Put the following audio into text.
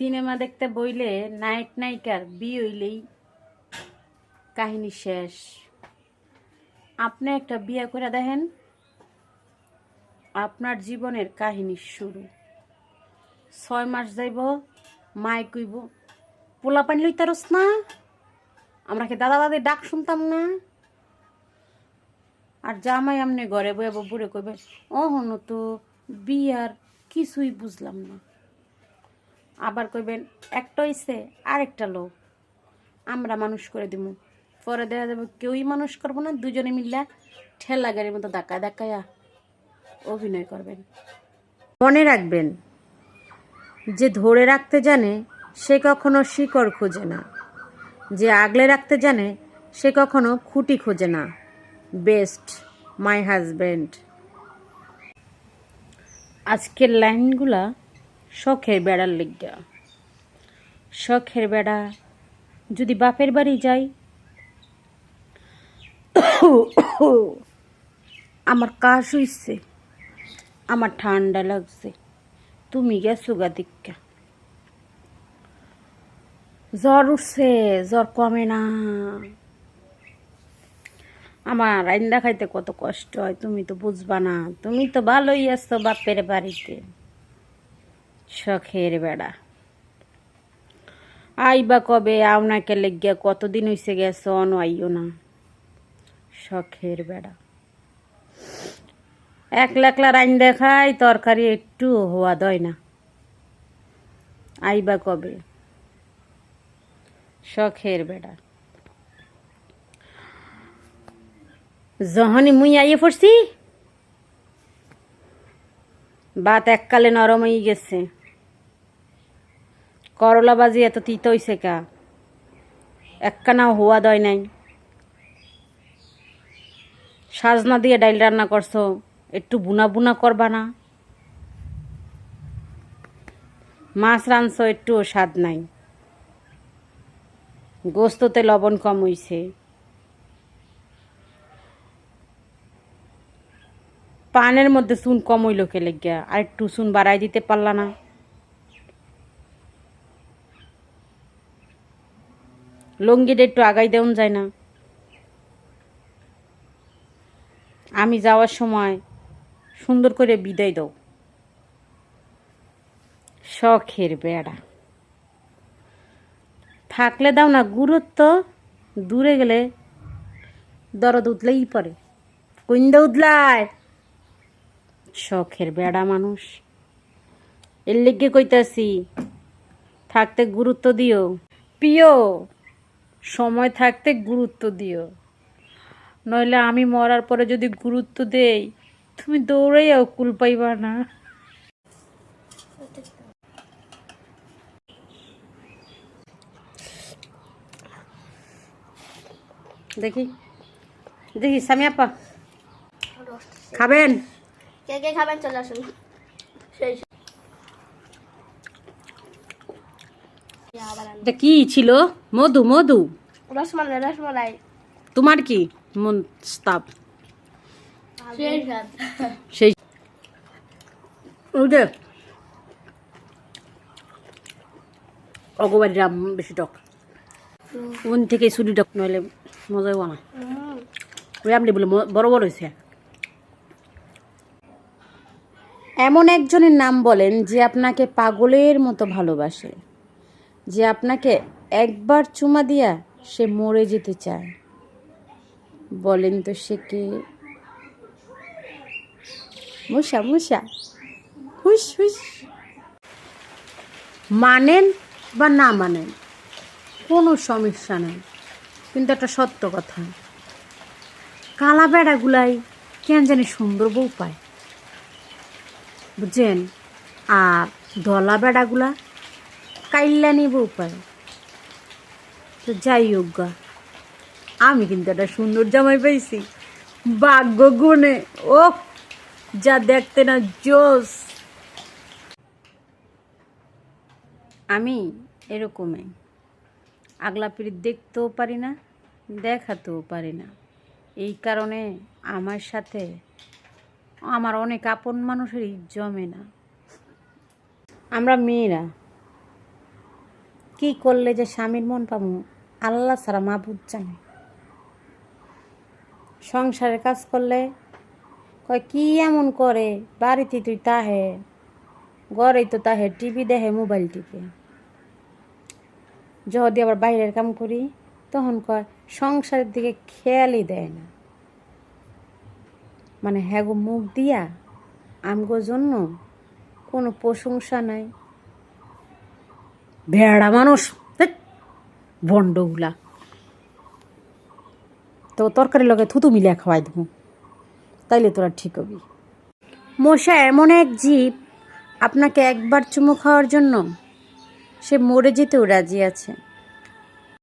Cinema দেখতে বইলে নায়ক নায়িকার বিয়ে হইলেই কাহিনী শেষ। আপনি একটা বিয়ে করে দেখেন, আপনার জীবনের কাহিনী শুরু। ছয় মাস যাইব, মায় কইব, পোলা পানি লইতারস না? আমরা কি দাদা দাদি ডাক শুনতাম না? আর জামাই আমনে ঘরে বয়ে বুড়ে কইবে ও হন তো বিয়ার কিছুই বুঝলাম না। আবার কইবেন, একটা হইছে, আরেকটা লোক। আমরা মানুষ করে দিব পরে দেখা যাবে কেউই মানুষ করব না, দুজনে মিল্লা ঠেলা গাড়ির মতো ধাক্কায় ধাক্কায়া অভিনয় করবেন। মনে রাখবেন, যে ধরে রাখতে জানে, সে কখনো শিকড় খোঁজে না। যে আগলে রাখতে জানে, সে কখনো খুঁটি খোঁজে না। বেস্ট, মাই হাজব্যান্ড আজকের লাইনগুলা শখের বেড়ার লিগা। শখের বেড়া যদি বাপের বাড়ি যাই, আমার কাশ হইছে, আমার ঠান্ডা লাগছে। তুমি গেছো গা জ্বর উঠছে, জ্বর কমে না। আমার রান্না খাইতে কত কষ্ট হয়, তুমি তো বুঝবা না। তুমি তো ভালোই আছো বাপের বাড়িতে। শখের বেড়া। আইবা কবে আপনাকে লেগিয়া কতদিন হইছে গেছ অন আইও না। শখের বেড়া। একলা একলা রাইন দেখাই তরকারি একটু হওয়া দয় না। আইবা কবে? শখের বেড়া। যখনই মুই আইয়ে পড়ছি? বাত এককালে নরম হয়ে গেছে। করলা বাজি এত তিত হইছে কা? একখানাও হওয়া দয় নাই। সাজনা দিয়ে ডাইল রান্না করছ, একটু বুনা বুনা করবা না? মাছ রাঁধছো একটু স্বাদ নাই। গোস্ততে লবণ কম হইছে। পানের মধ্যে চুন কম হইল কে লেগিয়া? আর একটু চুন বাড়াই দিতে পারলা না? লঙ্গিটা একটু আগাই দেওয়া যায় না। আমি যাওয়ার সময় সুন্দর করে বিদায় দাও। শখের বেড়া। থাকলে দাও না, গুরুত্ব দূরে গেলে দরদ উঠলেই পরে কুইন্দা উঠলায় শখের বেড়া মানুষ। এর লেগে কইতাছি, থাকতে গুরুত্ব দিও। প্রিয় সময় থাকতে গুরুত্ব দিও। নইলে আমি মরার পরে যদি গুরুত্ব দেই তুমি দৌড়াইয়াও কুল পাইবা না। দেখি দেখি সামি আপা খাবেন? কে কে খাবেন? চলে আসুন। এটা কি ছিল? মধু মধু। রসমালাই রসমালাই। তোমার কি? মন স্তাব সেই অগবাড়ি রাম বেশি টক। ওন থেকে চুরি টক নইলে মজাই না। ওই আপনি বলে বড় বড় হয়েছে এমন একজনের নাম বলেন যে আপনাকে পাগলের মতো ভালোবাসে। যে আপনাকে একবার চুমা দিয়া সে মরে যেতে চায়। বলেন তো সে কে? মশা মশা হুস হুস মানেন বা না মানেন, কোনো সমস্যা নেই। কিন্তু একটা সত্য কথা কালা বেড়াগুলাই কেন জানি সুন্দর বউ পায়। বুঝছেন? আর ধলা বেড়াগুলা কাইল্লানি বউ পায়। তো যাই হোক আমি কিন্তু একটা সুন্দর জামাই পাইছি। ভাগ্য গুণে। ও যা দেখতে না জোস। আমি এরকমই। আগলা পিড়ি দেখতেও পারি না, দেখাতেও পারি না। এই কারণে আমার সাথে আমার অনেক আপন মানুষেরই জমে না। আমরা মেয়েরা, কি করলে যে স্বামীর মন পাবো? আল্লাহ ছাড়া মাবুদ জানে। সংসারের কাজ করলে কয়, কি এমন করে? বাড়িতে তুই তাহে, ঘরেই তো তাহে টিভি দেখে মোবাইল টিপে। যদি আবার বাইরের কাম করি, তখন কয়, সংসারের দিকে খেয়ালই দেয় না। মানে হ্যাগো মুখ দিয়া আমগো জন্য কোনো প্রশংসা নাই। ভেড়া মানুষ ভণ্ডগুলা। তো তরকারি লগে থুতু মিলিয়ে খাওয়াই দেবো। তাইলে তোরা ঠিক হবি। মশা এমন এক জীব, আপনাকে একবার চুমু খাওয়ার জন্য সে মরে যেতেও রাজি আছে।